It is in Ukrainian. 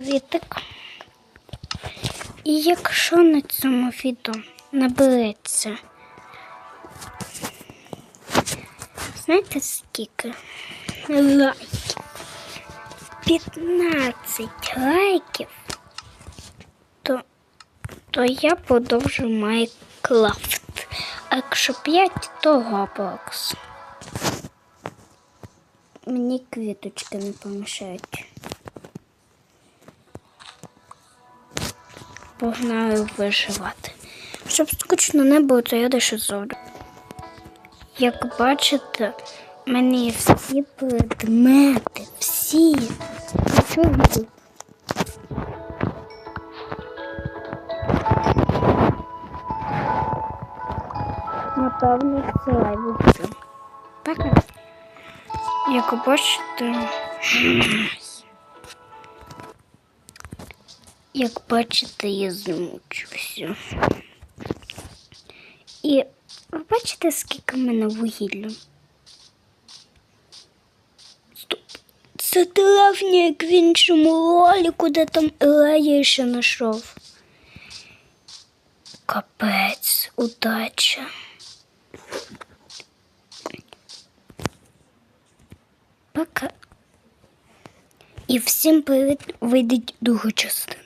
Вітик. І якщо на цьому відео набереться, знаєте скільки? Лайків. 15 лайків, то, то я продовжу Майнкрафт. А якщо 5, то Roblox. Мені квіточки не помішають. Погнали виживати. Щоб скучно не було, то я дещо зроблю. Як бачите, мені всі предмети, всі. Напевно, це лайвиться. Пока. Як бачите, як бачите, я змучився. І ви бачите, скільки в мене вугілля? Стоп. Це травня, як в іншому ролику, де там Елея ще знайшов. Капець, удача. Пока. І всім привіт, вийдеть другу частину.